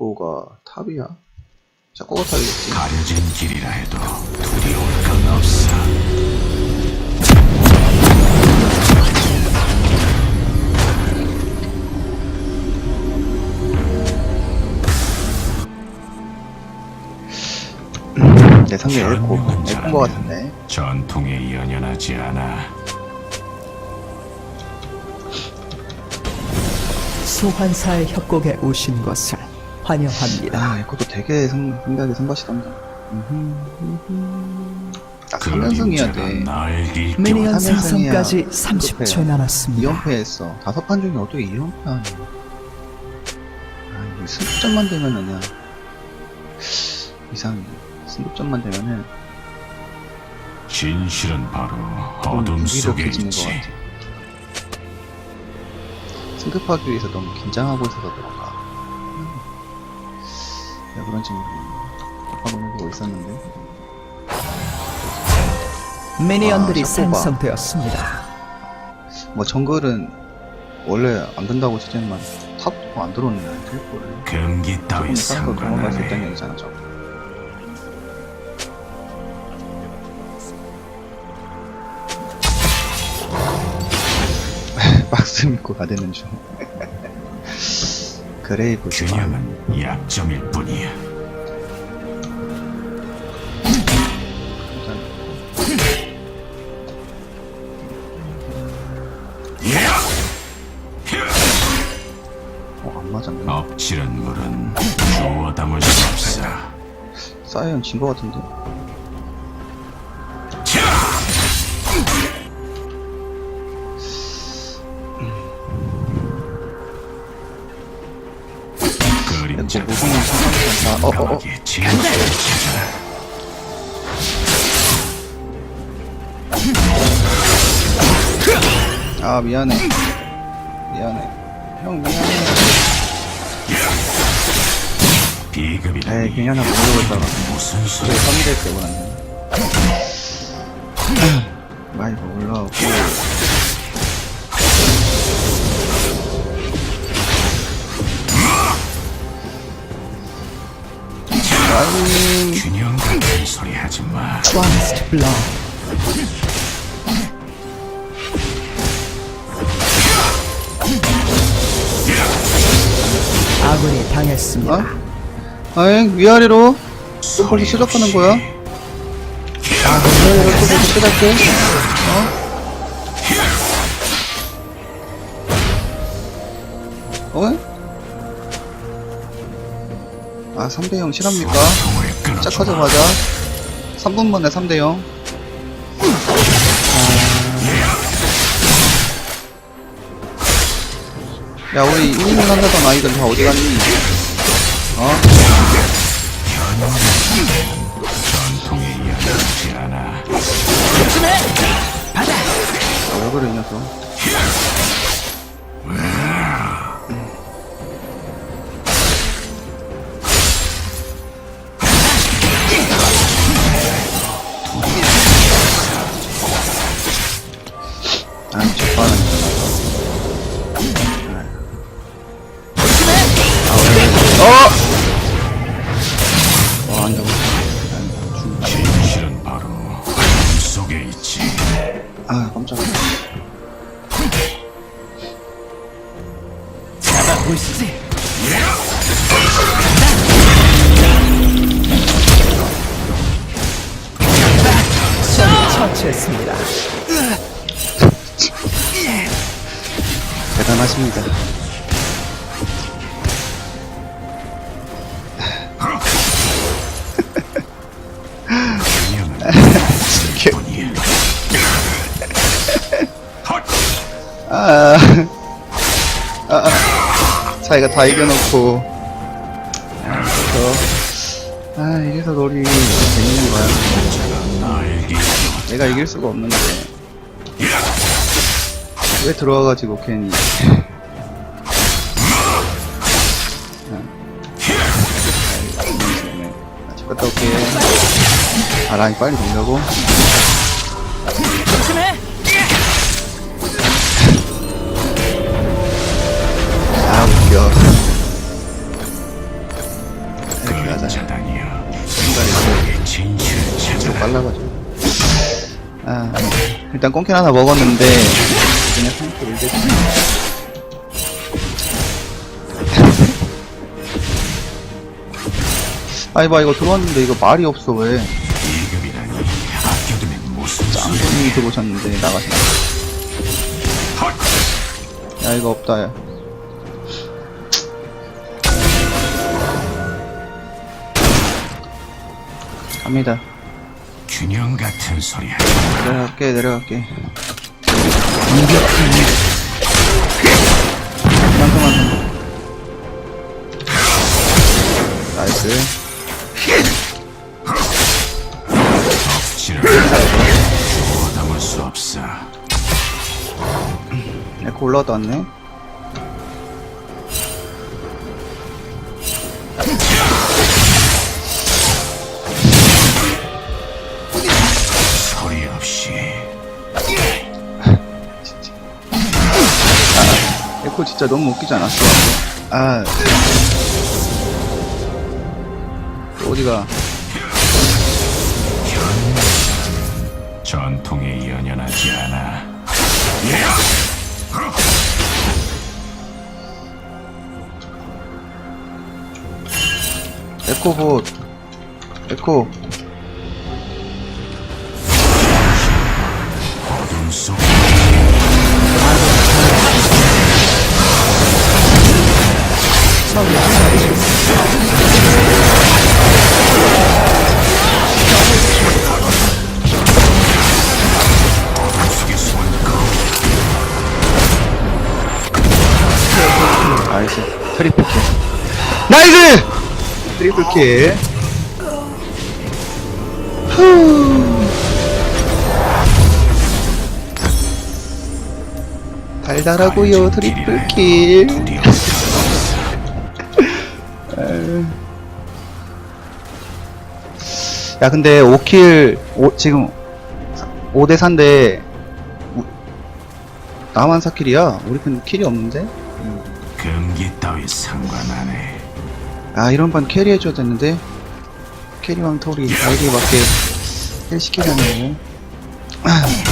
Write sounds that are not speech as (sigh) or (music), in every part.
에코가 탑이야? 자코가 탑이겠지 가려진 길이라 해도 두려울 건 없어. 내 상대 에코 에코인 거 같은데 전통에 연연하지 않아. 소환사의 협곡에 오신 것을 환영합니다. 아 에코도 되게 성, 생각이 성가시던데 딱 3연승이야 돼날 일깨워. 미니언. 생성까지 30초 급해. 남았습니다. 2연패 했어 다섯 판 중에 어떻게 2연패 하냐 아 이거 승급점만 되면은 그냥 이상해 승급점만 되면은 진실은 바로 좀 어둠 속에 있지. 같아 승급하기 위해서 너무 긴장하고 있어서 그런가 음. 왜 그런지 하고 보고 있었는데 미니언들이 아. 생성되었습니다. 뭐 정글은 원래 안 된다고 했지만 탑도 안 들어오는 날 될걸 금기 따위 딴거 도망갈 수 있다는 얘기잖아 저거 박스 믿고 가되는 중 (laughs) 그레이브 균형은 약점일 뿐이야. 안 맞았네 엎치른 물은 주워 담을 수 없어. 사이언 진거 같은데. 그림자. 뭐 무슨 상관없다 어어어 강하게 진실을 찾아. 아 미안해. 미안해. 형 미안해 비급이라니. 에이 그냥 하나 모르고 있다가 무슨 소리 3위 될때 원하는 마이크 (laughs) 올라오고. 아니 균형 같은 소리 하지 마. 트와이스트 블러 아군이 당했습니다. 어? 아잉 위아래로 또 벌써 시작하는 거야? 아 위아래로 또 벌써 시작해? 어? 어? 아 3대0 실합니까? 시작하자마자 3분 만에 3대0 야 우리 1인분 한다던 아이들 다 어디 갔니? 어? 전통에 연연하지 않아. 아, 왜 그래 이 녀석 처치했습니다. 대단하십니다. (laughs) 아, 아, 아. 자기가 다 이겨놓고. 아, 그래서, 아, 이래서 롤이 재밌는 거야. 내가 이길 수가 없는데. 왜 들어와가지고 괜히. 아, 집 갔다 올게. 아, 라인 빨리 돌려고. 일단 꽁캔 하나 먹었는데 그냥 상태 일대 아이 봐 이거 들어왔는데 이거 말이 없어 왜. 짱분이 들어오셨는데 나가시네 야 이거 없다 야. 갑니다 균형 같은 소리야. 내려갈게 내려갈게. 만큼만. 나이스. 억지를 주워 담을 수 없어. 에코 올라갔다 왔네 진짜 너무 웃기지 않았어? 아. 어디가? 전통에 연연하지 않아. 에코봇. 에코. 어둠 속 나이스! 트리플 킬! 나이스 트리플 킬! 후. 달달하고요 트리플 킬 야 근데 5킬 오, 지금 5대 4인데 나만 4킬이야? 우리 편 킬이 없는데? 금기 따위 상관 안 해 아 이런 반 캐리 해줘야 되는데? 캐리왕 털이 아이디 밖에 1시키려네 (clears throat)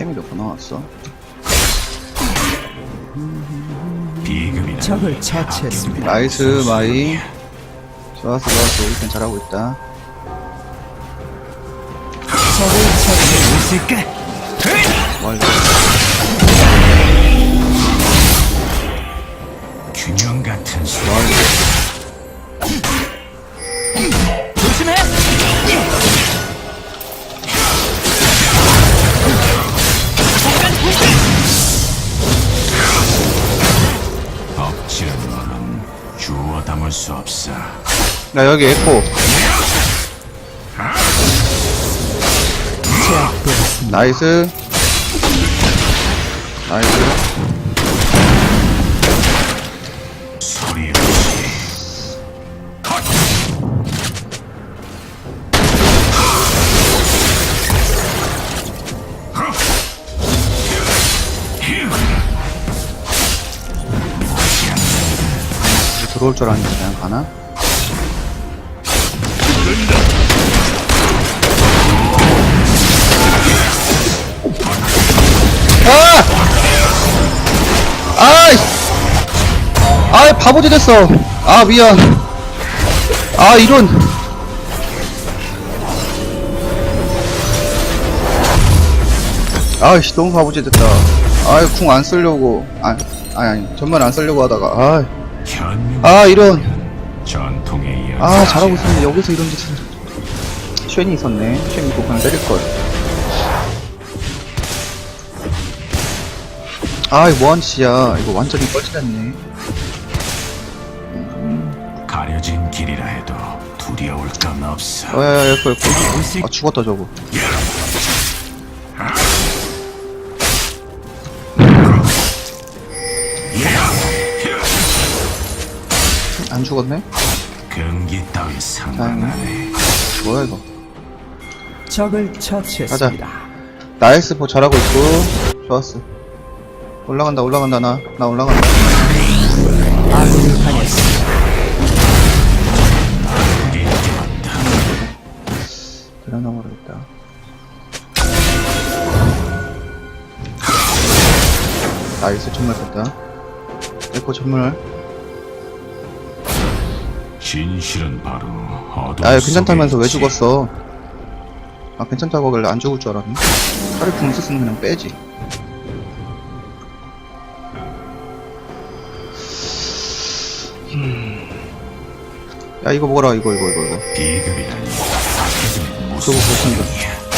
템이 몇 번 나왔어? 적을 처치했습니다. 나이스 마이 좋았어 좋았어 우리 편 잘하고 있다 적을 처치했습니다. 와 이거 균형 같은 와 이거 야 여기 에코 제압되었습니다. 나이스 나이스 들어올 줄 알았는데 그냥 가나? 바보지 됐어. 아, 미안. 아, 이런. 아이씨, 너무 바보지 됐다. 아이, 궁 안 쓰려고. 아, 아니, 아니, 전말 안 쓰려고 하다가. 아, 현명 아, 이런. 아 잘하고 있었는데 여기서 이런 짓을 쉔이 있었네 쉔 이거 그냥 때릴걸 아 이거 뭐한 짓이야 이거 완전히 뻘짓했네 두려울 건 어, 야, 야, 야야야 야, 야, 여기 아 죽었다 저거. 안 죽었네? 경기 따위 상관 안 해. 뭐야 이거. 적을 처치했습니다. 나이스 뭐 잘하고 있고. 좋았어. 올라간다 올라간다 나 나 올라간다. 아군이 당했습니다. 나이스 정말 뺐다. 에코 선물 진실은 바로 어둠 야 괜찮다면서 왜. 죽었어? 아 괜찮다고 하길래 안 죽을 줄 알았네. 차라리 궁 있었으면 그냥 빼지. 음. 야 이거 먹어라. 이거 이거 이거 이거. 무슨 저거 보신다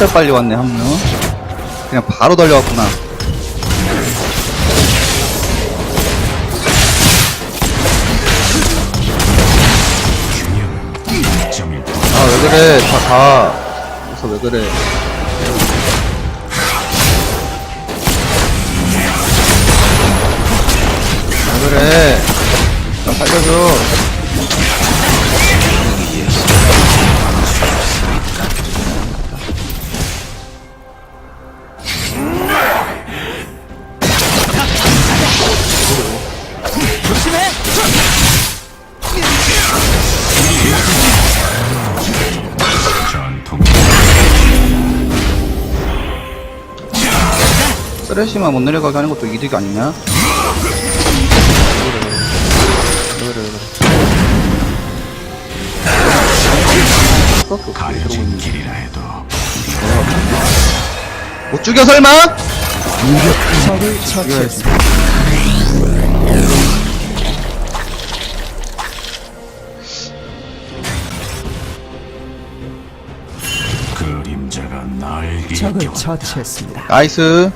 진짜 빨리 왔네 한 명. 그냥 바로 달려왔구나. 아 왜 그래? 다 가 그래서 왜 그래? 왜 그래? 나 살려줘 쓰레쉬만 못 내려가게 하는 것도 이득이 아니냐? 가려진 길이라 해도 못 죽여 설마? 적을 처치했습니다. 그림자가 날 적을 일깨웠다. 처치했습니다. 나이스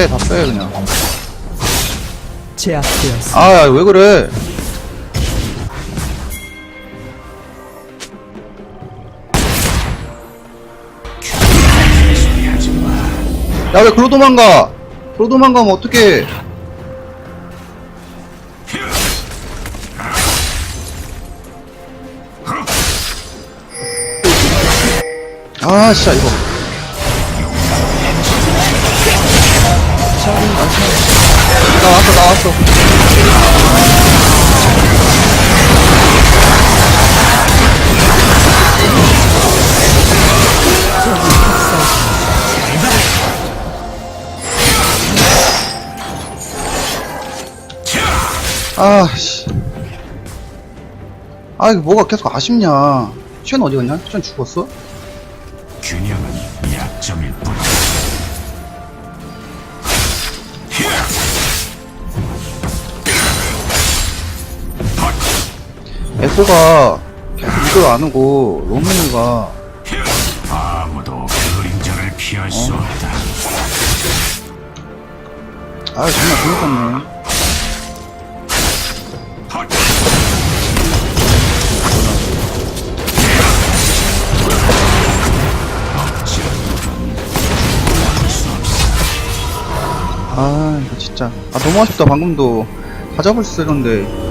빼 다 빼 그냥 제압되었습니다. 아왜 그래. 야왜 글로 도망가 글로 도망가면 어떡해 아 진짜 이거 나왔어 나왔어 아씨 아 이거 뭐가 계속 아쉽냐 쉔 어디 갔냐? 쉔 죽었어? 계속 이걸 안 오고 로밍이가 아무도 그림자를 피할 수 없다. 아 정말 재밌었네 아 이거 진짜. 아, 너무 아쉽다. 방금도 다 잡을 수 있었는데.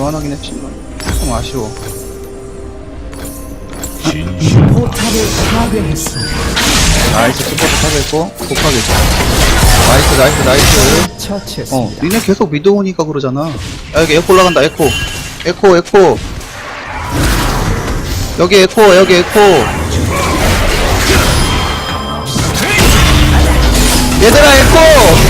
교환하긴 했지만, 좀 아쉬워. 포탑을. 나이스, 스포츠 타겠고, 독하겠죠. 나이스, 나이스, 나이스. 어, 니네 계속 미드 오니까 그러잖아. 야, 여기 에코 올라간다, 에코. 에코, 에코. 여기 에코, 여기 에코. 얘들아, 에코!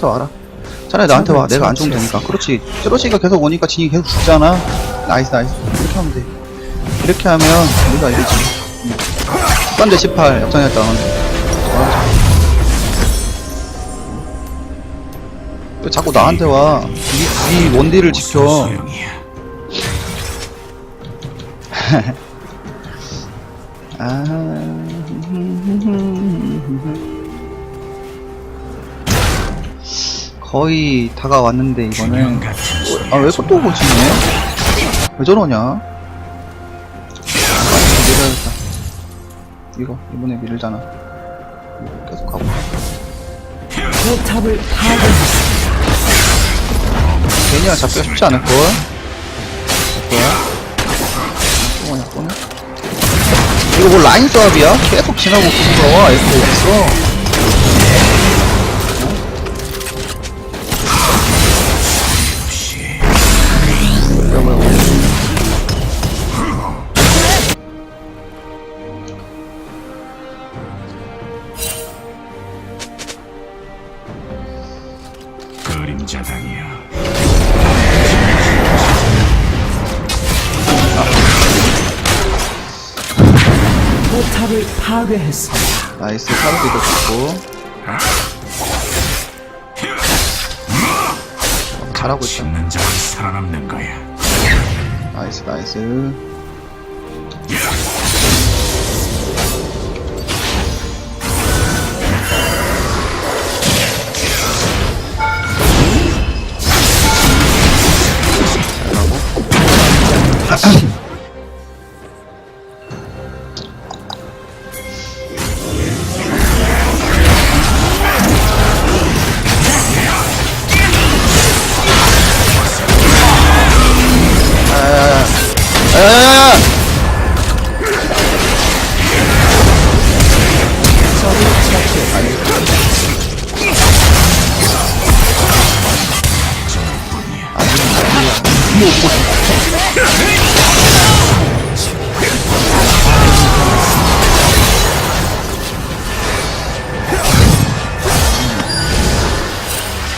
나한테 와라. 차라리 나한테 와. 내가 안 죽으면 되니까. 그렇지. 쩌러지가 계속 오니까 진이 계속 죽잖아. 나이스, 나이스. 이렇게 하면 돼. 이렇게 하면 우리가 이기지. 13대 18 역전했다. 왜 자꾸 나한테 와? 이, 이 원딜을 지켜. (laughs) 아. 거의 다가왔는데 이거는. 아 왜 또 고치네? 왜 저러냐? 아, 밀어야겠다. 이거 이번에 밀잖아. 이거 계속 가고. 포탑을 파괴했습니다. 괜히야 잡기가 쉽지 않을 걸. 뭐야? 또 그냥 꺼내. 이거 뭐 라인 조합이야? 계속 지나고 부끄러워. 에코 어딨어? 탑을 파괴했습니다. 나이스 사르비도 좋고. 어, 잘하고 있다. 짓는 자가 살아남는 거야. 나이스 나이스.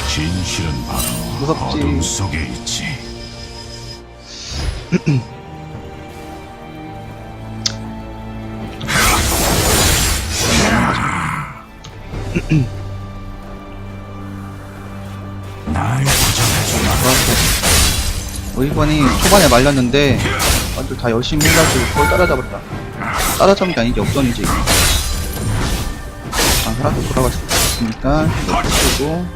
진실은 바로 무섭지. 어둠 속에 있지. (clears throat) 마. 의관이 초반에 말렸는데 완전 다 열심히 해가지고 거의 따라잡았다. 따라잡은 게 아니지 역전이지. 아, 있으니까 이거 쓰고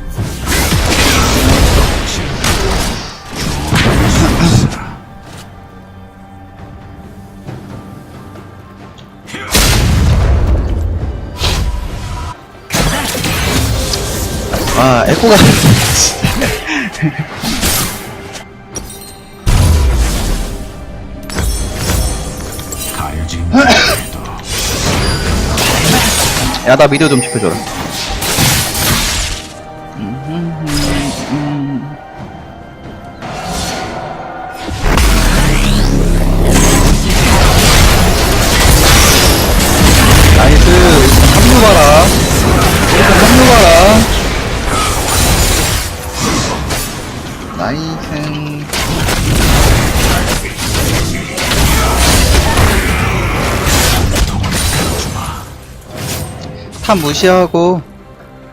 아 에코가 (laughs) 야 나 미디어 좀 지켜줘라. 탑 무시하고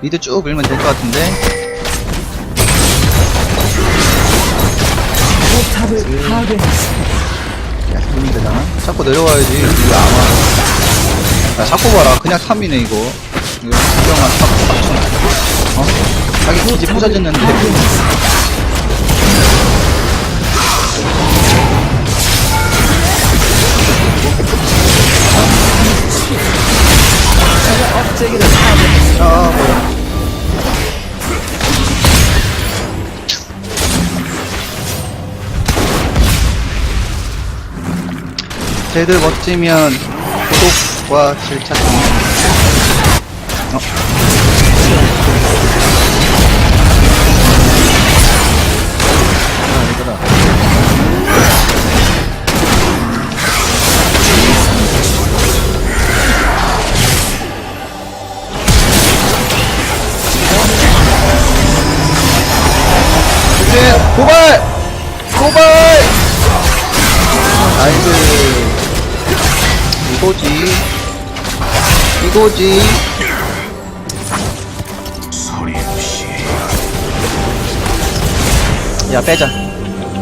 미드 쭉 밀면 될 것 같은데. 포탑을 파괴했습니다. 야 되잖아 자꾸 내려와야지. 이거 아마. 야 자꾸 봐라. 그냥 탑이네 이거. 이거 수정한 탑 탑충 어? 자기 기지 부서졌는데 억제기를 파괴했습니다. 아 뭐야 쟤들 멋지면 구독과 좀 어. 고발! 고발! 나이스 이거지 이거지 소리 없이 야 빼자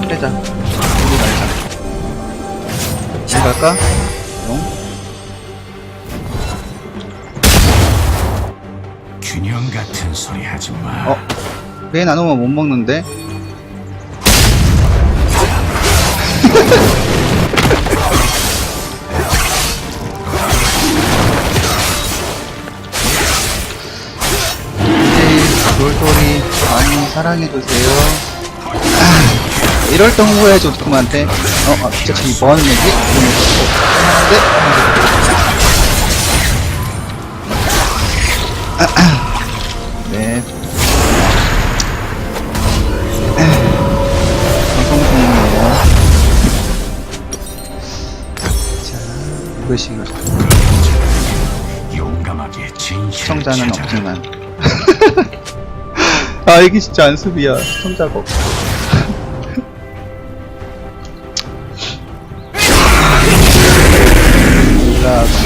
빼자 우리 말자 지 갈까? 용? 균형 같은 소리 하지 마. 어? 배 나누면 못 먹는데? 사랑해주세요. 아, 이럴 때 홍보해줘, 누구한테. 어, 아, 진짜 지금 뭐 하는 얘기? 네. 네. 방송 중이에요. 자, 이것이 용감하게 진실을 시청자는. 없지만. (laughs) 아, 이게 진짜 안습이야. 시청자가 없어. 몰라, (laughs)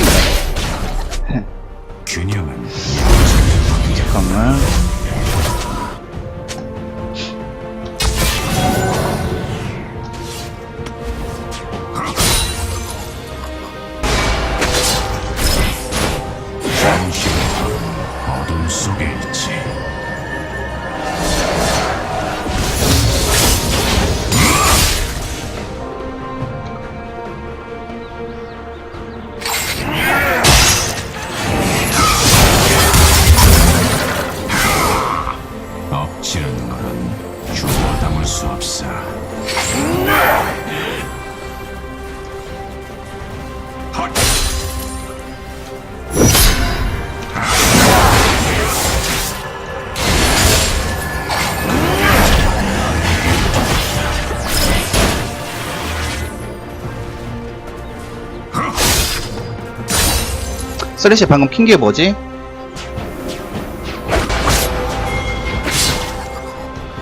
쓰레쉬 방금 킨 게 뭐지?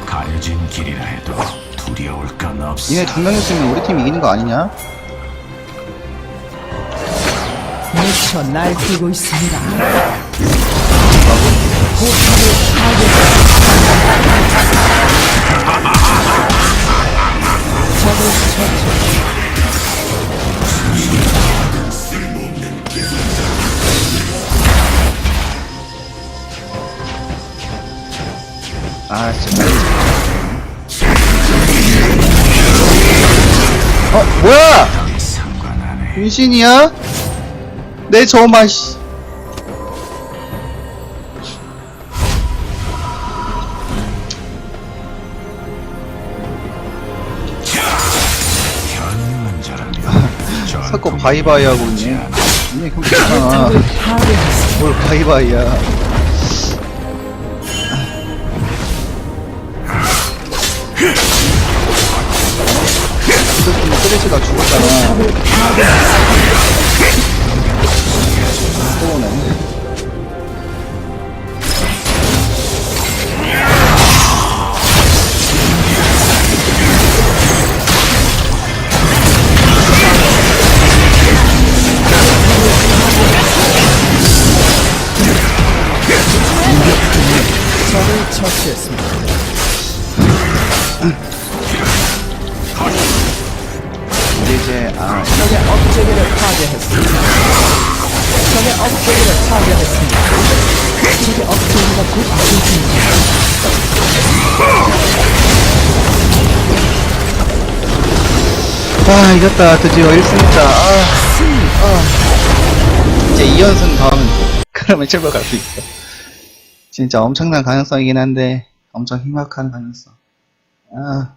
가려진 길이라 해도 두려울 건 없어. 니네 두명 있으면 우리 팀 이기는 거 아니냐? 미쳐 날뛰고 있습니다. 적을 (laughs) 처치. 아, 진짜. 어, 뭐야! 분신이야? 내 저마, 씨. 자꾸 바이바이 하고 있네. 아니, 그럼 괜찮아. 뭘 바이바이야. 죽었 아, 이겼다. 드디어 1승했다. 아, 아. 이제 2연승 더 하면 돼 그러면 실버 갈 수 있어 진짜 엄청난 가능성이긴 한데 엄청 희박한 가능성. 아